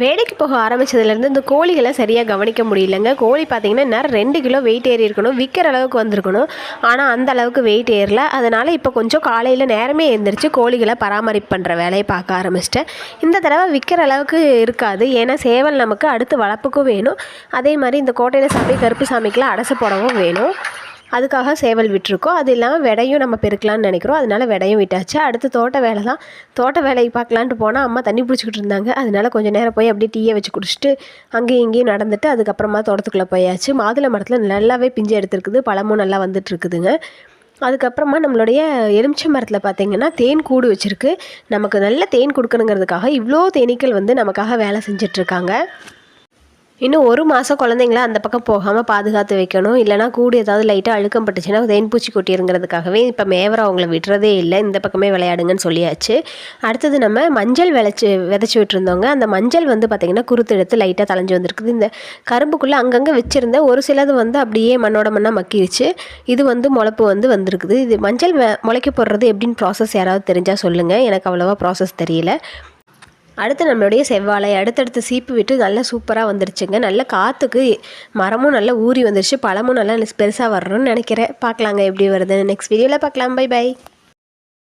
வேலைக்கு போக ஆரம்பிச்சதுலேருந்து இந்த கோழிகளை சரியாக கவனிக்க முடியலங்க. கோழி பார்த்திங்கன்னா நேரம் ரெண்டு கிலோ வெயிட் ஏறி இருக்கணும். விற்கிற அளவுக்கு வந்திருக்கணும். ஆனால் அந்த அளவுக்கு வெயிட் ஏறல. அதனால் இப்போ கொஞ்சம் காலையில் நேரமே எழுந்திரிச்சு கோழிகளை பராமரிப்பு பண்ணுற வேலையை பார்க்க ஆரம்பிச்சிட்டேன். இந்த தடவை விற்கிற அளவுக்கு இருக்காது. ஏன்னா சேவல் நமக்கு அடுத்து வளர்ப்புக்கும் வேணும். அதே மாதிரி இந்த கோட்டையில் சாமி கருப்பு சாமிக்கெலாம் அடசு போடவும் வேணும். அதுக்காக சேவல் விட்டுருக்கோம். அது இல்லாமல் விடையும் நம்ம பெருக்கலாம்னு நினைக்கிறோம். அதனால விடையும் விட்டாச்சு. அடுத்து தோட்ட வேலை தான் தோட்ட வேலைக்கு பார்க்கலான்ட்டு போனால் அம்மா தண்ணி பிடிச்சிக்கிட்டு இருந்தாங்க. அதனால கொஞ்சம் நேரம் போய் அப்படியே டீயை வச்சு குடிச்சிட்டு அங்கேயும் இங்கேயும் நடந்துட்டு அதுக்கப்புறமா தோட்டத்துக்குள்ளே போயாச்சு. மாதுளை மரத்தில் நல்லாவே பிஞ்சு எடுத்துருக்குது. பழமும் நல்லா வந்துட்டு இருக்குதுங்க அதுக்கப்புறமா நம்மளுடைய எலுமிச்சை மரத்தில் பார்த்தீங்கன்னா தேன் கூடு வச்சுருக்கு. நமக்கு நல்ல தேன் கொடுக்கணுங்கிறதுக்காக இவ்வளோ தேனீக்கள் வந்து நமக்காக வேலை செஞ்சிட்ருக்காங்க இன்னும் ஒரு மாதம் குழந்தைங்கள அந்த பக்கம் போகாமல் பாதுகாத்து வைக்கணும். இல்லைனா கூடு ஏதாவது லைட்டாக அழுக்கம் பட்டுச்சுன்னா தேன்பூச்சி கொட்டிருங்கிறதுக்காகவே இப்போ மேவரை அவங்கள விடுறதே இல்லை. இந்த பக்கமே விளையாடுங்கன்னு சொல்லியாச்சு. அடுத்தது நம்ம மஞ்சள் விளைச்சி விதைச்சி விட்டுருந்தவங்க அந்த மஞ்சள் வந்து பார்த்திங்கன்னா குருத்து எடுத்து லைட்டாக தலைஞ்சு வந்திருக்குது. இந்த கரும்புக்குள்ளே அங்கங்கே வச்சுருந்த ஒரு சிலது வந்து அப்படியே மண்ணோட மண்ணாக மக்கிருச்சு. இது வந்து முளைப்பு வந்து வந்திருக்குது. இது மஞ்சள் முளைக்க போடுறது எப்படின்னு ப்ராசஸ் யாராவது தெரிஞ்சால் சொல்லுங்கள் எனக்கு அவ்வளோவா ப்ராசஸ் தெரியல. அடுத்து நம்மளுடைய செவ்வாழை அடுத்தடுத்து சீப்பு விட்டு நல்லா சூப்பராக வந்துருச்சுங்க. நல்ல காற்றுக்கு மரமும் நல்லா ஊறி வந்துருச்சு. பழமும் நல்லா பெருசாக வரணும்னு நினைக்கிறேன். பார்க்கலாங்க எப்படி வருதுன்னு. நெக்ஸ்ட் வீடியோவில் பார்க்கலாம். By by